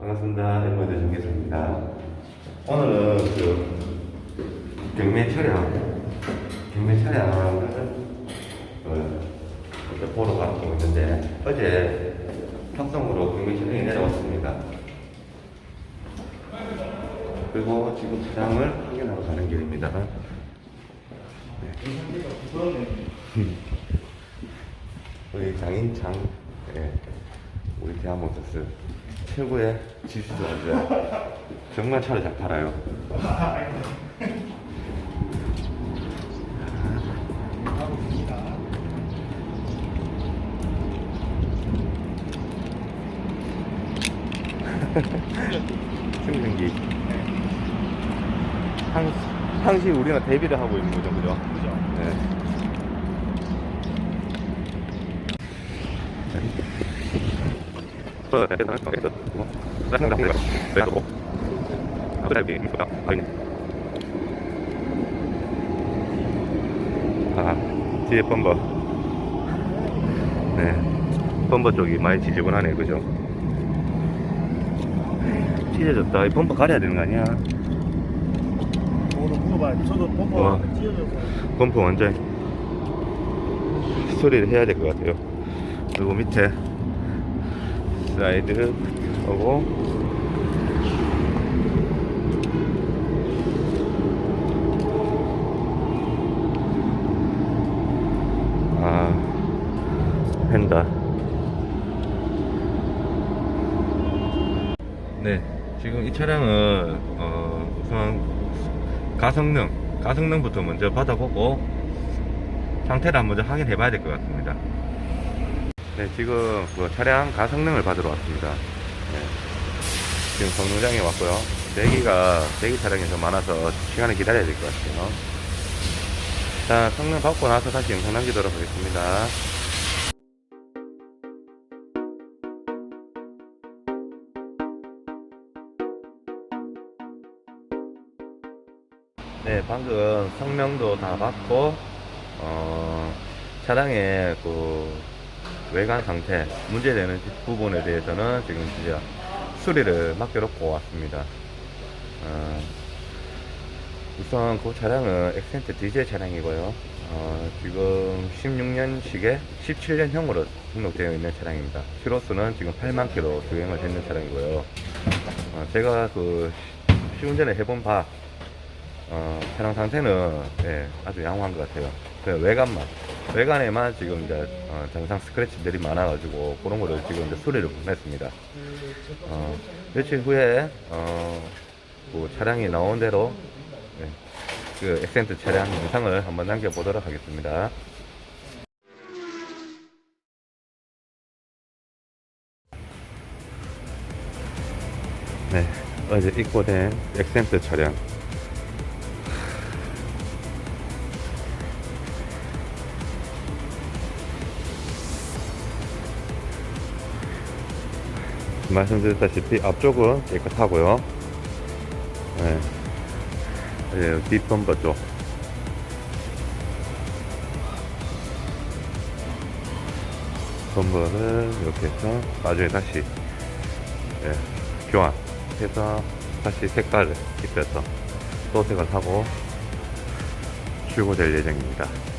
반갑습니다. 엠버드 정기수입니다. 오늘은 그 경매 차량, 경매 차량을 어, 어제 보러 가고 있는데 어제 평성으로 경매 차량이 내려왔습니다. 그리고 지금 차량을 확인하러 가는 길입니다. 우리 장인장, 예, 우리 대한모터스 최고의 지수자죠. 정말 차를 잘 팔아요. 충전기. 항, 항시 우리가 대비를 하고 있는 거죠, 그죠? 그죠? 네. 아, 뒤에 범버. 네. 범버 쪽이 많이 지저분하네, 그죠? 찢어졌다. 이 범버 가려야 되는 거 아니야? 저도. 범퍼 완전 스토리를 해야 될 것 같아요. 그리고 밑에 사이드 하고 아 펜다. 네, 지금 이 차량은 어, 우선 가성능, 가성능부터 먼저 받아보고 상태를 한번 확인해 봐야 될 것 같습니다. 네, 지금 그 차량 가성능을 받으러 왔습니다. 네. 지금 성능장에 왔고요. 대기가, 대기 차량이 좀 많아서 시간을 기다려야 될 것 같아요. 자, 성능 받고 나서 다시 영상 남기도록 하겠습니다. 네, 방금 성명도 다 받고, 어, 차량의 그 외관 상태, 문제되는 부분에 대해서는 지금 이제 수리를 맡겨놓고 왔습니다. 어, 우선 그 차량은 엑센트 디젤 차량이고요. 어, 지금 16년식에 17년형으로 등록되어 있는 차량입니다. 키로수는 지금 8만 킬로 주행을 했는 차량이고요. 어, 제가 그 시운전을 해본 바, 어, 차량 상태는 예, 아주 양호한 것 같아요. 그 외관만, 외관에만 지금 이제 어, 정상 스크래치들이 많아가지고 그런 거를 지금 이제 수리를 보냈습니다. 어, 며칠 후에 어, 그 차량이 나온 대로 예, 그 엑센트 차량 영상을 한번 남겨보도록 하겠습니다. 네, 어제 입고된 엑센트 차량 말씀드렸다시피 앞쪽은 깨끗하고요. 네. 예, 뒷범버 쪽. 범버를 이렇게 해서 나중에 다시 예, 교환해서 다시 색깔을 입혀서 또 색을 하고 출고될 예정입니다.